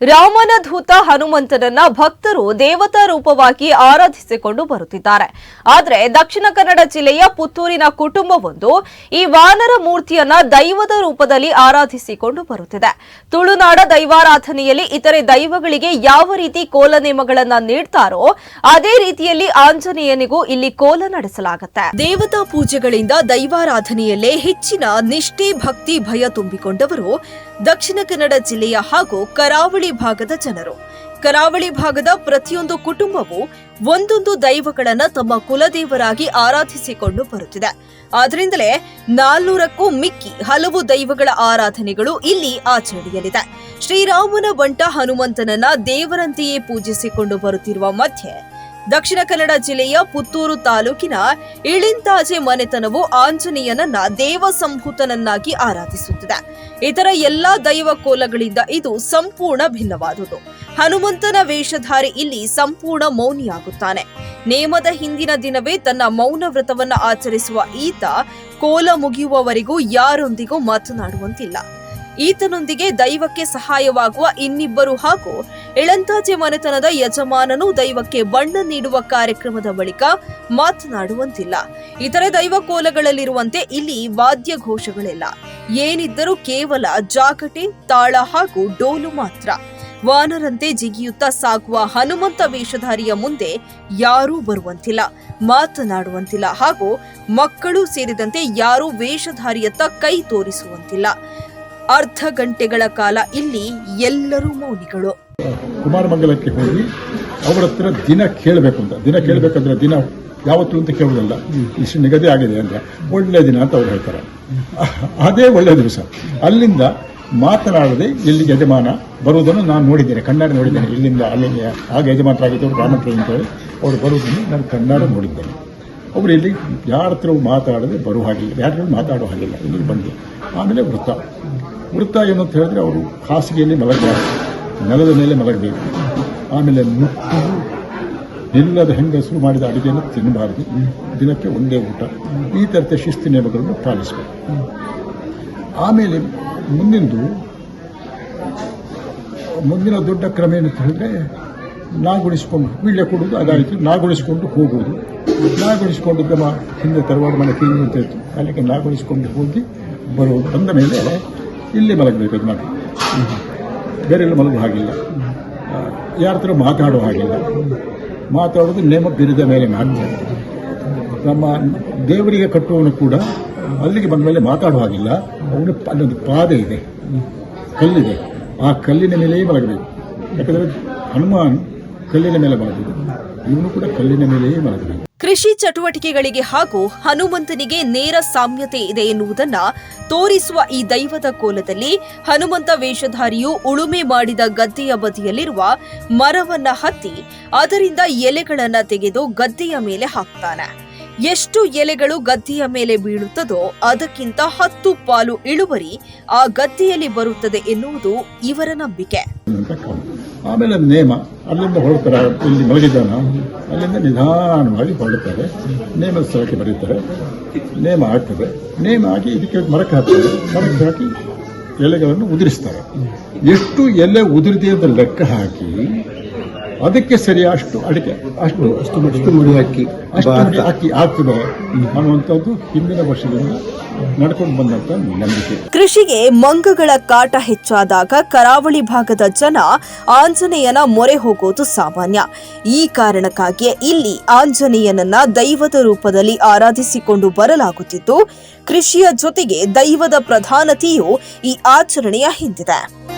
ರಾಮನ ಧೂತ ಹನುಮಂತನನ್ನ ಭಕ್ತರು ದೇವತಾ ರೂಪವಾಗಿ ಆರಾಧಿಸಿಕೊಂಡು ಬರುತ್ತಿದ್ದಾರೆ. ಆದರೆ ದಕ್ಷಿಣ ಕನ್ನಡ ಜಿಲ್ಲೆಯ ಪುತ್ತೂರಿನ ಕುಟುಂಬವೊಂದು ಈ ವಾನರ ಮೂರ್ತಿಯನ್ನ ದೈವದ ರೂಪದಲ್ಲಿ ಆರಾಧಿಸಿಕೊಂಡು ಬರುತ್ತಿದೆ. ತುಳುನಾಡ ದೈವಾರಾಧನೆಯಲ್ಲಿ ಇತರೆ ದೈವಗಳಿಗೆ ಯಾವ ರೀತಿ ಕೋಲ ನೇಮಗಳನ್ನ ನೀಡ್ತಾರೋ ಅದೇ ರೀತಿಯಲ್ಲಿ ಆಂಜನೇಯನಿಗೂ ಇಲ್ಲಿ ಕೋಲ ನಡೆಸಲಾಗುತ್ತೆ. ದೇವತಾ ಪೂಜೆಗಳಿಂದ ದೈವಾರಾಧನೆಯಲ್ಲೇ ಹೆಚ್ಚಿನ ನಿಷ್ಠೆ, ಭಕ್ತಿ, ಭಯ ತುಂಬಿಕೊಂಡವರು ದಕ್ಷಿಣ ಕನ್ನಡ ಜಿಲ್ಲೆಯ ಹಾಗೂ ಕರಾವಳಿ ಭಾಗದ ಜನರು. ಕರಾವಳಿ ಭಾಗದ ಪ್ರತಿಯೊಂದು ಕುಟುಂಬವು ಒಂದೊಂದು ದೈವಗಳನ್ನ ತಮ್ಮ ಕುಲದೇವರಾಗಿ ಆರಾಧಿಸಿಕೊಂಡು ಬರುತ್ತಿದೆ. ಆದ್ರಿಂದಲೇ ನಾಲ್ನೂರಕ್ಕೂ ಮಿಕ್ಕಿ ಹಲವು ದೈವಗಳ ಆರಾಧನೆಗಳು ಇಲ್ಲಿ ಆಚರಣೆಯಲ್ಲಿದೆ. ಶ್ರೀರಾಮನ ಬಂಟ ಹನುಮಂತನನ್ನ ದೇವರಂತೆಯೇ ಪೂಜಿಸಿಕೊಂಡು ಬರುತ್ತಿರುವ ಮಧ್ಯೆ ದಕ್ಷಿಣ ಕನ್ನಡ ಜಿಲ್ಲೆಯ ಪುತ್ತೂರು ತಾಲೂಕಿನ ಇಳಿಂತಾಜೆ ಮನೆತನವು ಆಂಜನೇಯನನ್ನ ದೇವ ಸಂಭೂತನನ್ನಾಗಿ ಆರಾಧಿಸುತ್ತಿದೆ. ಇತರ ಎಲ್ಲಾ ದೈವ ಕೋಲಗಳಿಂದ ಇದು ಸಂಪೂರ್ಣ ಭಿನ್ನವಾದುದು. ಹನುಮಂತನ ವೇಷಧಾರಿ ಇಲ್ಲಿ ಸಂಪೂರ್ಣ ಮೌನಿಯಾಗುತ್ತಾನೆ. ನೇಮದ ಹಿಂದಿನ ದಿನವೇ ತನ್ನ ಮೌನ ವ್ರತವನ್ನ ಆಚರಿಸುವ ಈತ ಕೋಲ ಮುಗಿಯುವವರೆಗೂ ಯಾರೊಂದಿಗೂ ಮಾತನಾಡುವಂತಿಲ್ಲ. ಈತನೊಂದಿಗೆ ದೈವಕ್ಕೆ ಸಹಾಯವಾಗುವ ಇನ್ನಿಬ್ಬರು ಹಾಗೂ ಇಳಂತಾಜೆ ಮನೆತನದ ಯಜಮಾನನು ದೈವಕ್ಕೆ ಬಣ್ಣ ನೀಡುವ ಕಾರ್ಯಕ್ರಮದ ಬಳಿಕ ಮಾತನಾಡುವಂತಿಲ್ಲ. ಇತರೆ ದೈವ ಕೋಲಗಳಲ್ಲಿರುವಂತೆ ಇಲ್ಲಿ ವಾದ್ಯ ಘೋಷಗಳಿಲ್ಲ. ಏನಿದ್ದರೂ ಕೇವಲ ಜಾಗಟೆ ತಾಳ ಹಾಗೂ ಡೋಲು ಮಾತ್ರ. ವಾನರಂತೆ ಜಿಗಿಯುತ್ತಾ ಸಾಗುವ ಹನುಮಂತ ವೇಷಧಾರಿಯ ಮುಂದೆ ಯಾರೂ ಬರುವಂತಿಲ್ಲ, ಮಾತನಾಡುವಂತಿಲ್ಲ ಹಾಗೂ ಮಕ್ಕಳು ಸೇರಿದಂತೆ ಯಾರೂ ವೇಷಧಾರಿಯತ್ತ ಕೈ ತೋರಿಸುವಂತಿಲ್ಲ. ಅರ್ಧ ಗಂಟೆಗಳ ಕಾಲ ಇಲ್ಲಿ ಎಲ್ಲರೂ ಮೌನಿಗಳು. ಕುಮಾರಮಂಗಲಕ್ಕೆ ಹೋಗಿ ಅವರ ಹತ್ರ ದಿನ ಕೇಳಬೇಕು ಅಂತ. ದಿನ ಕೇಳಬೇಕಂದ್ರೆ ದಿನ ಯಾವತ್ತು ಅಂತ ಕೇಳೋದಲ್ಲ ಇಷ್ಟು ನಿಗದಿ ಆಗಿದೆ ಅಂದರೆ ಒಳ್ಳೆ ದಿನ ಅಂತ ಅವ್ರು ಹೇಳ್ತಾರೆ. ಅದೇ ಒಳ್ಳೆಯ ದಿವಸ. ಅಲ್ಲಿಂದ ಮಾತನಾಡದೆ ಇಲ್ಲಿ ಯಜಮಾನ ಬರುವುದನ್ನು ನಾನು ನೋಡಿದ್ದೇನೆ. ಕಣ್ಣಾರೆ ನೋಡಿದ್ದೇನೆ. ಇಲ್ಲಿಂದ ಅಲ್ಲಿ ಆಗ ಯಜಮಾನರಾಗಿದ್ದವರು ರಾಮಪ್ರಿಯ ಅಂತೇಳಿ ಅವರು ಬರುವುದನ್ನು ನಾನು ಕಣ್ಣಾರೆ ನೋಡಿದ್ದೇನೆ. ಅವರು ಇಲ್ಲಿ ಯಾರ ಹತ್ರವೂ ಮಾತಾಡದೆ ಬರುವ ಹಾಗಿಲ್ಲ. ಯಾರ ಹತ್ರ ಮಾತಾಡೋ ಹಾಗಿಲ್ಲ. ಇಲ್ಲಿ ಬಂದು ಆಮೇಲೆ ವೃತ್ತ. ವೃತ್ತ ಏನು ಅಂತ ಹೇಳಿದ್ರೆ ಅವರು ಖಾಸಗಿಯಲ್ಲಿ ಮಲಗಬಾರದು ನೆಲದ ಮೇಲೆ ಮಲಗಬೇಕು. ಆಮೇಲೆ ಮುಟ್ಟು. ನಿಲ್ಲದ ಹೆಂಗಸರು ಮಾಡಿದ ಅಡುಗೆಯನ್ನು ತಿನ್ನಬಾರದು. ದಿನಕ್ಕೆ ಒಂದೇ ಊಟ. ಈ ಥರದ ಶಿಸ್ತು ನಿಯಮಗಳನ್ನು ಪಾಲಿಸಬೇಕು. ಆಮೇಲೆ ಮುಂದಿನದು ಮುಂದಿನ ದೊಡ್ಡ ಕ್ರಮ ಏನಂತ ಹೇಳಿದ್ರೆ, ನಾಗುಣಿಸ್ಕೊಂಡು ವೀಳ್ಯ ಕೊಡುವುದು ಅದಾಯಿತು ನಾಗುಣಿಸ್ಕೊಂಡು ಹೋಗೋದು ನಾಗುಣಿಸ್ಕೊಂಡು ನಮ್ಮ ಹಿಂದೆ ತರವಾಡ ಮನೆ ಕಿಂಗ್ ಅಂತ ಇತ್ತು. ಅಲ್ಲಿಗೆ ನಾಗುಣಿಸ್ಕೊಂಡು ಹೋಗಿ ಬರುವುದು. ಬಂದ ಮೇಲೆ ಇಲ್ಲಿ ಮಲಗಬೇಕು ಯಜಮಾನ ಬೇರೆ ಎಲ್ಲ ಮಲಗುವ ಹಾಗಿಲ್ಲ. ಯಾರ ಹತ್ರ ಮಾತಾಡೋ ಹಾಗಿಲ್ಲ. ಮಾತಾಡೋದು ನೇಮ ಬಿರಿದ ಮೇಲೆ ಮಾತ್ರ. ನಮ್ಮ ದೇವರಿಗೆ ಕಟ್ಟುವವನು ಕೂಡ ಅಲ್ಲಿಗೆ ಬಂದ ಮೇಲೆ ಮಾತಾಡುವ ಹಾಗಿಲ್ಲ. ಅವನು ಅಲ್ಲೊಂದು ಪಾದ ಇದೆ. ಕಲ್ಲಿದೆ. ಆ ಕಲ್ಲಿನ ಮೇಲೆಯೇ ಮಲಗಬೇಕು. ಯಾಕಂದರೆ ಹನುಮಾನ್ ಕಲ್ಲಿನ ಮೇಲೆ ಮಲಗುವುದು. ಇವನು ಕೂಡ ಕಲ್ಲಿನ ಮೇಲೆಯೇ ಮಲಗಬೇಕು ಕೃಷಿ ಚಟುವಟಿಕೆಗಳಿಗೆ ಹಾಗೂ ಹನುಮಂತನಿಗೆ ನೇರ ಸಾಮ್ಯತೆ ಇದೆ ಎನ್ನುವುದನ್ನ ತೋರಿಸುವ ಈ ದೈವದ ಕೋಲದಲ್ಲಿ ಹನುಮಂತ ವೇಷಧಾರಿಯು ಉಳುಮೆ ಮಾಡಿದ ಗದ್ದೆಯ ಬದಿಯಲ್ಲಿರುವ ಮರವನ್ನ ಹತ್ತಿ ಅದರಿಂದ ಎಲೆಗಳನ್ನ ತೆಗೆದು ಗದ್ದೆಯ ಮೇಲೆ ಹಾಕ್ತಾನೆ. ಎಷ್ಟು ಎಲೆಗಳು ಗದ್ದೆಯ ಮೇಲೆ ಬೀಳುತ್ತದೋ ಅದಕ್ಕಿಂತ ಹತ್ತು ಪಾಲು ಇಳುವರಿ ಆ ಗದ್ದೆಯಲ್ಲಿ ಬರುತ್ತದೆ ಎನ್ನುವುದು ಇವರ ನಂಬಿಕೆ. ಅಂತ ಅದು ಆಮೇಲೆ ನೇಮ, ಅಲ್ಲಿಂದ ಹೊರಡ್ತಾರೆ, ಇಲ್ಲಿ ಮಲಗಿದ್ದಾನ, ಅಲ್ಲಿಂದ ನಿಧಾನವಾಗಿ ಹೊರಡ್ತಾರೆ, ನೇಮದ ಸ್ಥಳಕ್ಕೆ ಬರೀತಾರೆ, ನೇಮ ಆಗ್ತದೆ ನೇಮ ಹಾಕಿ ಇದಕ್ಕೆ ಮರಕ್ಕೆ ಹಾಕ್ತಾರೆ ಮರಕ್ಕೆ ಹಾಕಿ ಎಲೆಗಳನ್ನು ಉದುರಿಸ್ತಾರೆ. ಎಷ್ಟು ಎಲೆ ಉದುರಿದೆ ಅಂತ ಲೆಕ್ಕ ಹಾಕಿ ಅದಕ್ಕೆ ಸರಿ ಅಷ್ಟು ಅಡಿಕೆ ಅಷ್ಟು ಅಷ್ಟು ಅಷ್ಟು ಮುಡಿ ಹಾಕಿ ಅಷ್ಟು ಮುಡಿ ಹಾಕಿ ಆಗ್ತದೆ. ಅನ್ನುವಂಥದ್ದು ಹಿಂದಿನ ವರ್ಷದಿಂದ ನಡ್ಕೊಂಡು ಬಂದಂತ ನಂಬಿಕೆ. ಕೃಷಿಗೆ ಮಂಗಗಳ ಕಾಟ ಹೆಚ್ಚಾದಾಗ ಕರಾವಳಿ ಭಾಗದ ಜನ ಆಂಜನೇಯನ ಮೊರೆ ಹೋಗೋದು ಸಾಮಾನ್ಯ. ಈ ಕಾರಣಕ್ಕಾಗಿಯೇ ಇಲ್ಲಿ ಆಂಜನೇಯನನ್ನ ದೈವದ ರೂಪದಲ್ಲಿ ಆರಾಧಿಸಿಕೊಂಡು ಬರಲಾಗುತ್ತಿದ್ದು ಕೃಷಿಯ ಜೊತೆಗೆ ದೈವದ ಪ್ರಧಾನತೆಯು ಈ ಆಚರಣೆಯ ಹಿಂದಿದೆ.